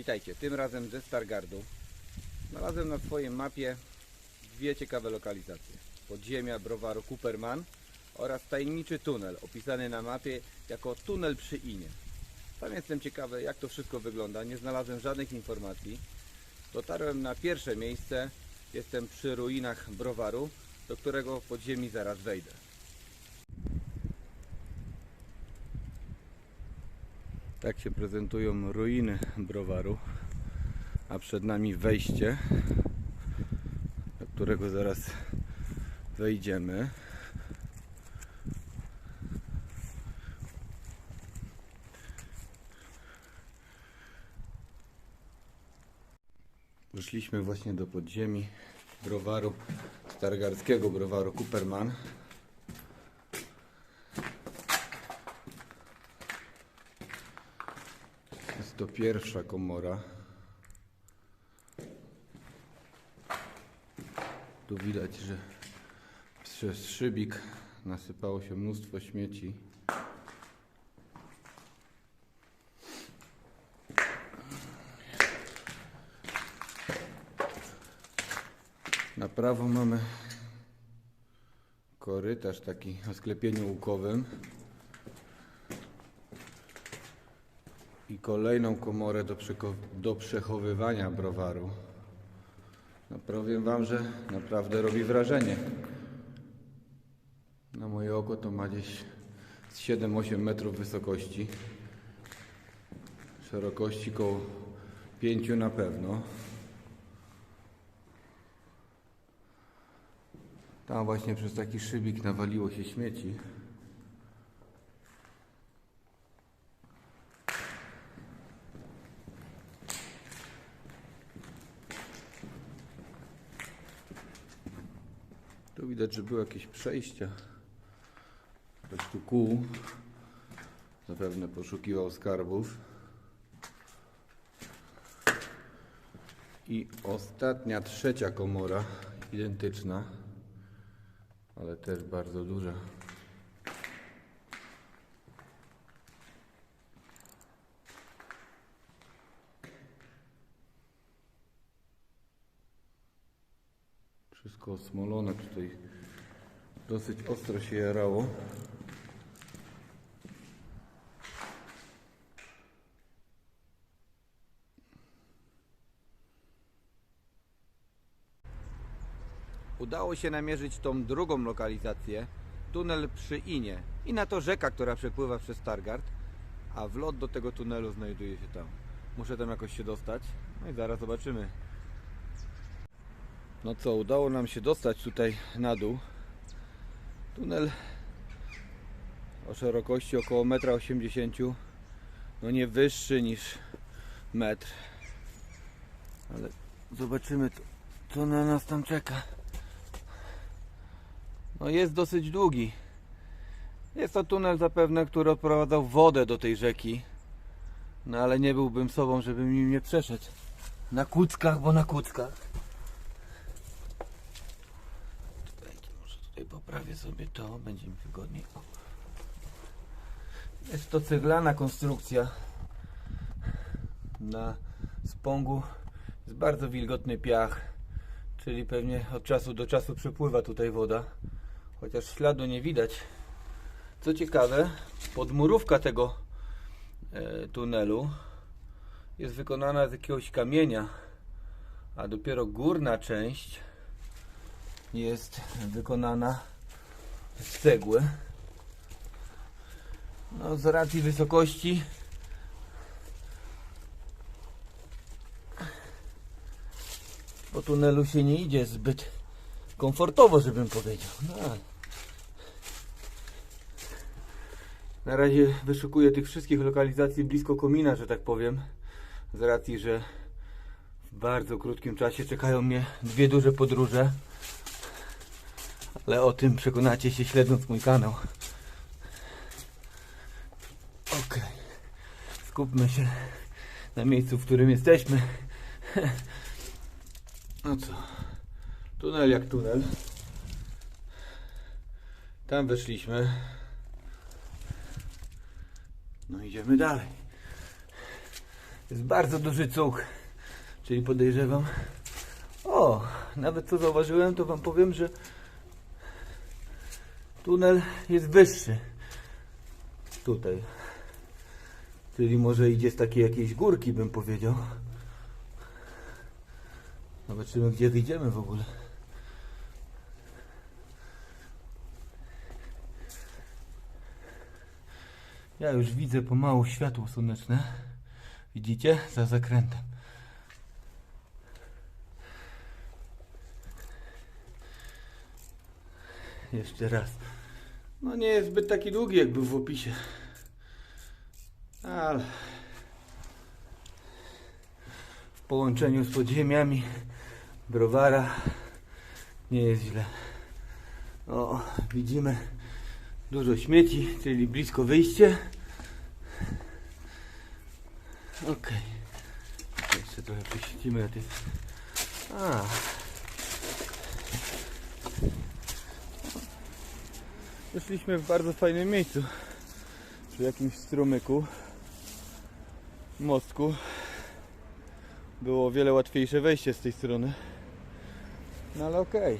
Witajcie, tym razem ze Stargardu. Znalazłem na swojej mapie dwie ciekawe lokalizacje. Podziemia browaru Cooperman oraz tajemniczy tunel, opisany na mapie jako tunel przy Inie. Sam jestem ciekawy, jak to wszystko wygląda. Nie znalazłem żadnych informacji. Dotarłem na pierwsze miejsce. Jestem przy ruinach browaru, do którego podziemi zaraz wejdę. Tak się prezentują ruiny browaru, a przed nami wejście, do którego zaraz wejdziemy. Wyszliśmy właśnie do podziemi browaru, stargardzkiego browaru Cooperman. To pierwsza komora. Tu widać, że przez szybik nasypało się mnóstwo śmieci. Na prawo mamy korytarz taki o sklepieniu łukowym. I kolejną komorę do, do przechowywania browaru. No powiem Wam, że naprawdę robi wrażenie. Na moje oko to ma gdzieś z 7-8 metrów wysokości. Szerokości koło 5 na pewno. Tam właśnie przez taki szybik nawaliło się śmieci. Tu widać, że były jakieś przejścia. Ktoś tu kół. Zapewne poszukiwał skarbów. I ostatnia, trzecia komora, identyczna, ale też bardzo duża. Wszystko osmolone tutaj. Dosyć ostro się jarało. Udało się namierzyć tą drugą lokalizację, tunel przy Inie i na to rzeka, która przepływa przez Stargard, a wlot do tego tunelu znajduje się tam. Muszę tam jakoś się dostać, no i zaraz zobaczymy. No co, udało nam się dostać tutaj na dół. Tunel o szerokości około 1,80 m. No nie wyższy niż metr. Ale zobaczymy co, na nas tam czeka. No jest dosyć długi. Jest to tunel zapewne, który odprowadzał wodę do tej rzeki. No ale nie byłbym sobą, żebym nim nie przeszedł. Na kuckach, bo na kuckach. Czekajcie, może tutaj poprawię sobie to, będzie mi wygodniej. Jest to ceglana konstrukcja. Na spągu jest bardzo wilgotny piach, czyli pewnie od czasu do czasu przepływa tutaj woda, chociaż śladu nie widać. Co ciekawe, podmurówka tego e, tunelu jest wykonana z jakiegoś kamienia, a dopiero górna część jest wykonana z cegły. No, z racji wysokości po tunelu się nie idzie zbyt komfortowo, żebym powiedział. No. Na razie wyszukuję tych wszystkich lokalizacji blisko komina, że tak powiem, z racji, że w bardzo krótkim czasie czekają mnie dwie duże podróże. Ale o tym przekonacie się śledząc mój kanał. Okej. Skupmy się na miejscu, w którym jesteśmy. No co? Tunel jak tunel. Tam weszliśmy. No idziemy dalej. Jest bardzo duży cuk, czyli podejrzewam. O, nawet co zauważyłem, to wam powiem, że tunel jest wyższy. Tutaj. Czyli może idzie z takiej jakiejś górki, bym powiedział. Zobaczymy, gdzie wyjdziemy w ogóle. Ja już widzę pomału światło słoneczne. Widzicie? Za zakrętem. Jeszcze raz. No nie jest zbyt taki długi, jak był w opisie. Ale w połączeniu z podziemiami browara nie jest źle. O, widzimy dużo śmieci, czyli blisko wyjście. Okej. Jeszcze trochę prześwicimy na tych. A. Doszliśmy w bardzo fajnym miejscu. Przy jakimś strumyku. Mostku. Było o wiele łatwiejsze wejście z tej strony. No ale okej.